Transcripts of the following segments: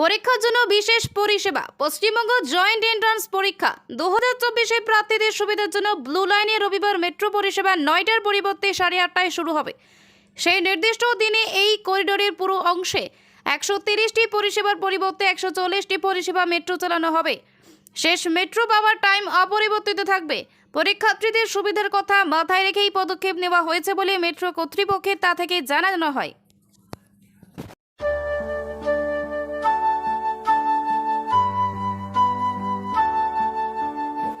পরীক্ষার জন্য বিশেষ পরিষেবা। পশ্চিমবঙ্গ জয়েন্ট এন্ট্রান্স পরীক্ষা। দু হাজার চব্বিশে প্রার্থীদের সুবিধার জন্য ব্লু লাইনে রবিবার মেট্রো পরিষেবা নয়টার পরিবর্তে সাড়ে আটটায় শুরু হবে। সেই নির্দিষ্ট দিনে এই করিডোরের পুরো অংশে একশো তিরিশটি পরিষেবার পরিবর্তে একশো চল্লিশটি পরিষেবা মেট্রো চালানো হবে। শেষ মেট্রো পাওয়ার টাইম অপরিবর্তিত থাকবে। পরীক্ষার্থীদের সুবিধার কথা মাথায় রেখেই পদক্ষেপ নেওয়া হয়েছে বলে মেট্রো কর্তৃপক্ষের তা থেকে জানানো হয়।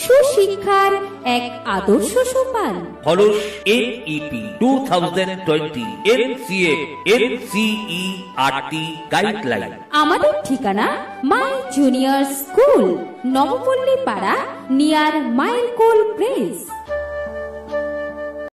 সুশিক্ষার এক আদর্শ সোপান। Two thousand twenty NCERT guideline আমাদের ঠিকানা মাই জুনিয়র স্কুল নবপল্লী পাড়া নিয়ার মাইলকোল প্রেস